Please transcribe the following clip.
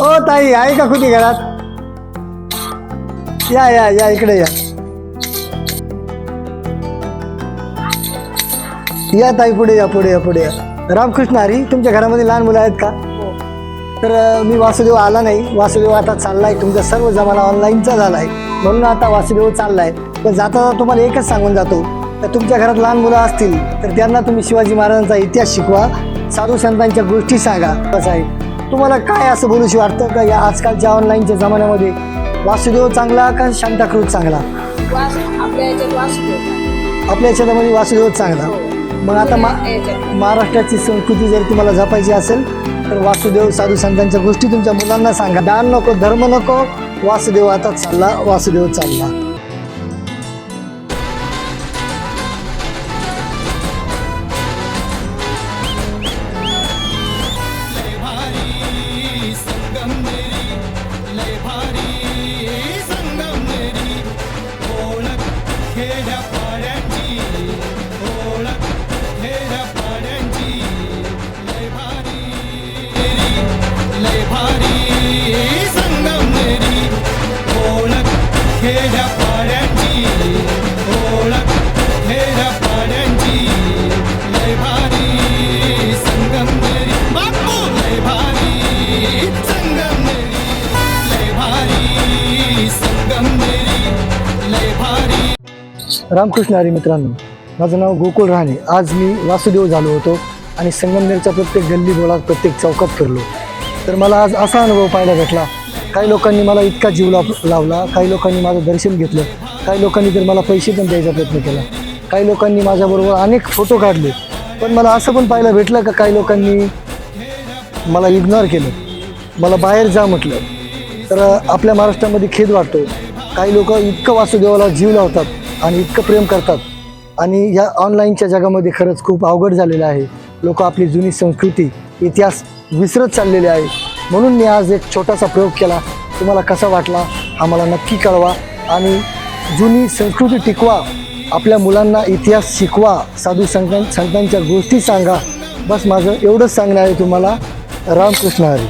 ओ ताई आहे का कुठे घरात? या या या इकडे या. या ताई पुढे या पुढे या पुढे या. रामकृष्ण हरी तुमच्या घरामध्ये लहान मुलं आहेत का? तर अं, मी वासुदेव आला नाही. वासुदेव आता चाललाय. तुमचा सर्व जमाना ऑनलाईनचा झालाय. म्हणून आता वासुदेव चाललाय. पण जाता जाता तुम्हाला एकच सांगून जातो. तर तुमच्या घरात लहान मुलं असतील तर त्यांना तुम्ही शिवाजी महाराजांचा इतिहास शिकवा. साधू संतांच्या गोष्टी सांगा. कसं आहे. तुम्हाला काय असं बोलूशी वाटतं का या आजकालच्या ऑनलाईनच्या जमान्यामध्ये? वासुदेव चांगला का शांताक्रूज चांगला? वास आपल्या याच्यात वास होता. आपल्या याच्यामध्ये वासुदेव चांगला. मग आता मा. महाराष्ट्राची संस्कृती जर तुम्हाला जपायची असेल तर वासुदेव साधू संतांच्या गोष्टी तुमच्या मुलांना सांगा. दान नको धर्म नको वासुदेव आता चालला वासुदेव चालला. रामकृष्ण हरी मित्रांनो माझं नाव गोकुळ राणे आज मी वासुदेव झालो होतो आणि संगमनेरच्या प्रत्येक गल्ली बोळात प्रत्येक चौकात फिरलो. तर मला आज असा अनुभव पाहायला भेटला. काही लोकांनी मला इतका जीव लाव लावला काही लोकांनी माझं दर्शन घेतलं काही लोकांनी तर मला पैसे पण द्यायचा प्रयत्न केला. काही लोकांनी माझ्याबरोबर अनेक फोटो काढले. पण मला असं पण पाहायला भेटलं का काही लोकांनी मला इग्नोर केलं. मला बाहेर जा म्हटलं. तर आपल्या महाराष्ट्रामध्ये खेद वाटतो काही लोक इतकं वासुदेवाला जीव लावतात आणि इतकं प्रेम करतात. आणि या ऑनलाईनच्या जगामध्ये खरंच खूप अवघड झालेलं आहे. लोक आपली जुनी संस्कृती इतिहास विसरत चाललेले आहे. म्हणून मी आज एक छोटासा प्रयोग केला. तुम्हाला कसा वाटला हा मला नक्की कळवा. आणि जुनी संस्कृती टिकवा. आपल्या मुलांना इतिहास शिकवा. साधू संतां संतांच्या गोष्टी सांगा. बस माझं एवढंच सांगणं आहे तुम्हाला. रामकृष्ण हरी.